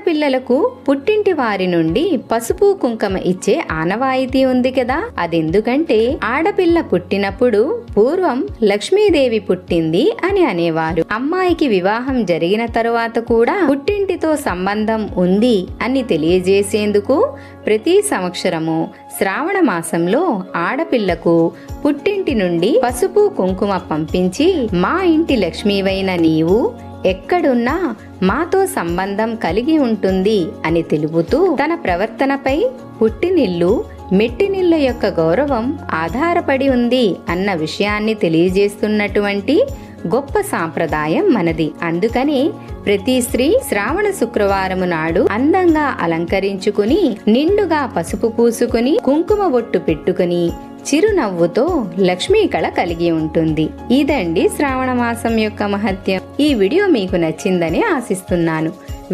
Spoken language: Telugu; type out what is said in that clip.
ఆడపిల్లలకు పుట్టింటి వారి నుండి పసుపు కుంకుమ ఇచ్చే ఆనవాయితీ ఉంది కదా. అదెందుకంటే ఆడపిల్ల పుట్టినప్పుడు పూర్వం లక్ష్మీదేవి పుట్టింది అని అనేవారు. అమ్మాయికి వివాహం జరిగిన తరువాత కూడా పుట్టింటితో సంబంధం ఉంది అని తెలియజేసేందుకు ప్రతి సంవత్సరము శ్రావణ మాసంలో ఆడపిల్లకు పుట్టింటి నుండి పసుపు కుంకుమ పంపించి మా ఇంటి లక్ష్మీవైన నీవు ఎక్కడున్నా మాతో సంబంధం కలిగి ఉంటుంది అని తెలుపుతూ తన ప్రవర్తనపై పుట్టినిల్లు మెట్టినిళ్ళ యొక్క గౌరవం ఆధారపడి ఉంది అన్న విషయాన్ని తెలియజేస్తున్నటువంటి గొప్ప సాంప్రదాయం మనది. అందుకని ప్రతి స్త్రీ శ్రావణ శుక్రవారము నాడు అందంగా అలంకరించుకుని నిండుగా పసుపు పూసుకుని కుంకుమ బొట్టు పెట్టుకుని చిరునవ్వుతో లక్ష్మీ కళ కలిగి ఉంటుంది. ఇదండి శ్రావణ మాసం యొక్క మహత్యం. ఈ వీడియో మీకు నచ్చిందని ఆశిస్తున్నాను.